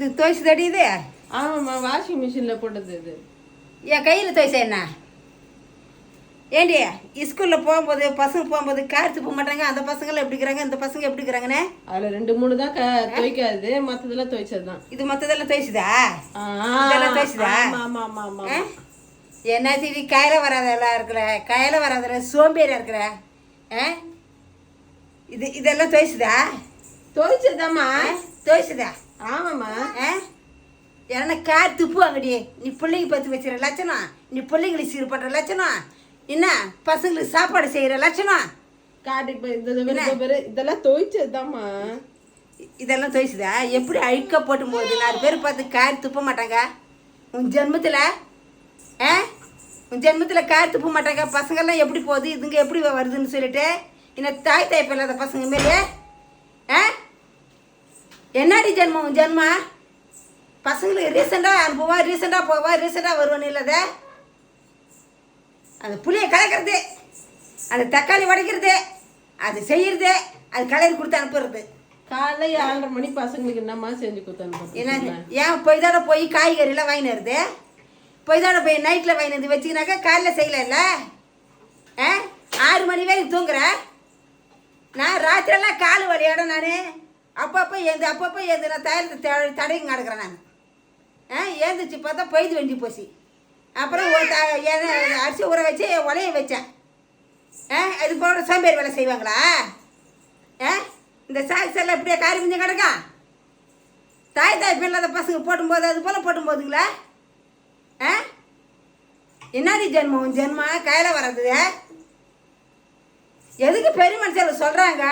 இது துவைச்சு தடி இது ஆமாம்மா வாஷிங் மிஷினில் போட்டது இது. என் கையில் துவைச்ச என்ன? ஏண்டி ஸ்கூலில் போகும்போது பசங்க போகும்போது கார் துப்ப மாட்டாங்க அந்த பசங்களாம் எப்படி இருக்கிறாங்க இந்த பசங்க எப்படி இருக்கிறாங்கண்ணே அதில் ரெண்டு மூணு தான் துவைக்காது. மற்றதெல்லாம் துவைச்சது தான் இது மற்றதெல்லாம் துவைச்சுதா? இதெல்லாம் துவைச்சதா? ஆமா ஆமா ஆமா ஆமா ஆ? என்ன தீவி கையில வராதெல்லாம் இருக்கிற கையில வராத சோம்பேறியா இருக்கிற? ஆ? இது இதெல்லாம் துவைச்சுதா? துவைச்சதாம்மா துவைச்சுதா? ஆமாம்மா. கார் துப்புவாங்கடி. நீ பிள்ளைங்க பற்றி வச்சுற லட்சணம். நீ பிள்ளைங்களுக்கு சீர் பண்ணுற லட்சணம். என்ன? பசங்களுக்கு சாப்பாடு செய்கிற லட்சணம். காட்டு இதெல்லாம் துவைச்சதுதாம்மா இதெல்லாம் துவைச்சுதா எப்படி அழுக்க போட்டு போகுது நாலு பேர் பார்த்து கார் துப்ப மாட்டாங்க? உன் ஜென்மத்தில்? ஆ? உன் ஜென்மத்தில் கார் துப்ப மாட்டாங்க? பசங்கள்லாம் எப்படி போகுது? இதுங்க எப்படி வருதுன்னு சொல்லிட்டு இன்னும் தாய் தாய்ப்பு இல்லாத பசங்க மேலே? ஆ? என்னடி ஜென்மம்? உன் ஜென்மம் பசங்களுக்கு ரீசெண்டாக அனுப்புவா ரீசெண்டாக போவா ரீசெண்டாக வருவான்னு இல்லாத? அந்த புளியை கலக்கிறது அந்த தக்காளி உடைக்கிறது அது செய்யறது அது கலரி கொடுத்து அனுப்புறது. காலைல ஏழரை மணி பசங்களுக்கு என்னம்மா செஞ்சு கொடுத்து என்ன அனுப்புறது ஏன் பொய்தாட போய் காய்கறிலாம் வாங்கினு வருது? பொய்தாட போய் நைட்டில் வாங்கினது வச்சுக்கினாக்கா காலைல செய்யலைல்ல ஆ? ஆறு மணி வரைக்கும் தூங்குறேன் நான் ராத்திரியெல்லாம் கால் வலியோட நான். அப்பப்போ ஏந்து அப்பப்போ ஏந்து நான் தயல் தடையும் நடக்கிறேன் நான். ஆ ஏந்துச்சு பார்த்தா பொய்து வெண்டி போச்சு. அப்புறம் ஒரு த- அரிசி ஊற வச்சு உலைய வச்சேன். ஆ இது போல சோம்பேறி வேலை செய்வாங்களா? ஆ இந்த சாக்ஸ் எல்லாம் இப்படியே காரி மிஞ்சம் கிடக்கா? தாய் தாய் இல்லாத பசங்க போட்டும்போது அது போல் போட்டும்போதுங்களா? ஆ என்னடி ஜென்மம்? ஜென்மம் கையில் வர்றது எதுக்கு பெரிய மனுஷன் சொல்கிறாங்க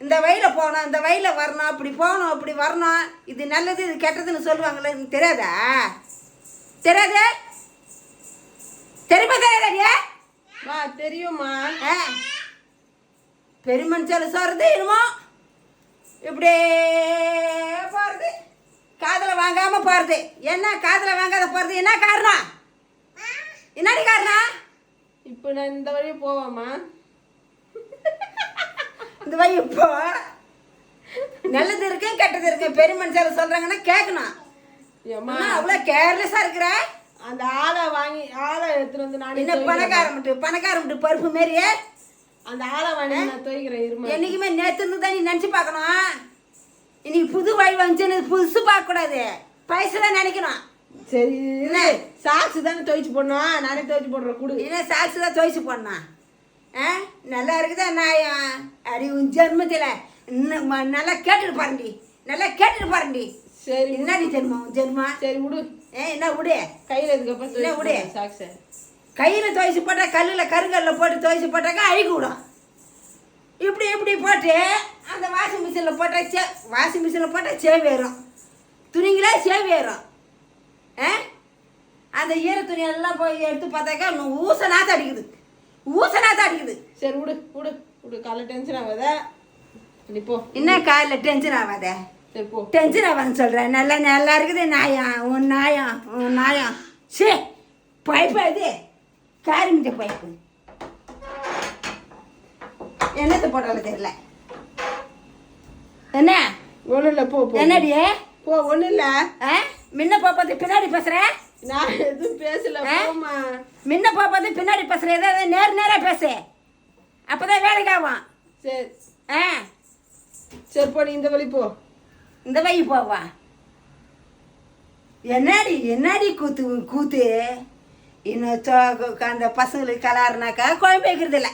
இந்த வழியில் போகணும் இந்த வழியில் வரணும் அப்படி போகணும் அப்படி வரணும் இது நல்லது இது கெட்டதுன்னு சொல்லுவாங்களே எனக்கு தெரியாதா? தெரியாதே? தெரியுமா தெரியாதா மா தெரியுமா ஆ. பெரிய மனுஷால சொல்றது என்னமோ இப்படியே போறது. காதுல வாங்காம போறது. என்ன காதுல வாங்காத போறது? என்ன காரணம்? என்னடி காரணம்? இப்போ நான் இந்த வழி போவாமா இந்த வழி இப்போ. நல்லது இருக்கு கெட்டது இருக்கு. பெரிய மனுஷால சொல்றாங்கன்னா கேட்கணும் ஏம்மா. அம்மா, அவ்வளவு கேர்லெஸ்ஸா இருக்கிற? அந்த ஆளை வாங்கி ஆளை எடுத்துட்டு வந்து நானே என்ன. பணக்காரம் மட்டும் பணக்காரம் மட்டும் பருப்பு மாரியே? அந்த ஆளை வாங்கி நான் துவைக்கிறேன் இருமா. என்னைக்குமே நேத்து இருந்து தான் நீ நினச்சி பார்க்கணும். இன்னைக்கு புது வழி வந்துச்சுன்னு புதுசு பார்க்கக்கூடாது. பைசா தான் நினைக்கணும். சரி என்ன? சாக்ஸ் தானே துவைச்சு போடணும். நானே துவைச்சு போடுறேன் குடு. என்ன சாட்சி தான் துவைச்சு போடணும். ஆ? நல்லா இருக்குதா நாயம் அடி உன் ஜென்மத்தில் இன்னும் நல்லா கேட்டுட்டு பாருண்டி. நல்லா கேட்டுட்டு பாருண்டி. சரி என்னடி ஜென்மம் உன் ஜென்மம் சரி விடு ஏ என்ன விடு கையில் இதுக்கப்புறம் என்ன விடு? சாக்ஸை கையில் துவைச்சு போட்டால் கல்லில் கருங்கல்லில் போட்டு துவைச்சு போட்டாக்கா அழுகி விடும். இப்படி இப்படி போட்டு அந்த வாஷிங் மிஷினில் போட்டால் சே வாஷிங் மிஷினில் போட்டால் சேவை ஏறும் துணிங்களே சேவை ஏறும் ஆ? அந்த ஈர துணி எல்லாம் போய் எடுத்து பார்த்தாக்கா இன்னும் ஊச நாத்தம் அடிக்குது. ஊச நாத்தம் அடிக்குது சரி விடு விடு விடு. காலைல டென்ஷன் ஆகாத. நீ போ. என்ன காலைல டென்ஷன் ஆகாத? சரி போ. டென்ஷன் ஆகாதுன்னு சொல்கிறேன் நல்லா நல்லா இருக்குது நாயம் உன் நாயம் உன் நாயம் சே பைப்பா இது? காரிமிட்ட பைப்பு. என்னத்தை போட்டாலும் தெரியல. என்ன? ஒன்றும் இல்லை போ போ. என்னடி? போ ஒன்றும் இல்லை ஆ? முன்ன பாப்பாத்து பின்னாடி பேசுற. நான் எதுவும் பேசல ஆ? போம்மா. முன்ன பாப்பாத்து பின்னாடி பேசுற ஏதாவது நேர் நேரா பேசு. அப்பதான் வேலைக்கு ஆகும் சரி. ஆ? சரி போ நீ இந்த வழி போ. இந்த வை போவா. என்னடி என்னடி கூத்து கூத்து? இன்னும் அந்த பசங்களுக்கு கலாருனாக்கா குழம்பு வைக்கிறது இல்லை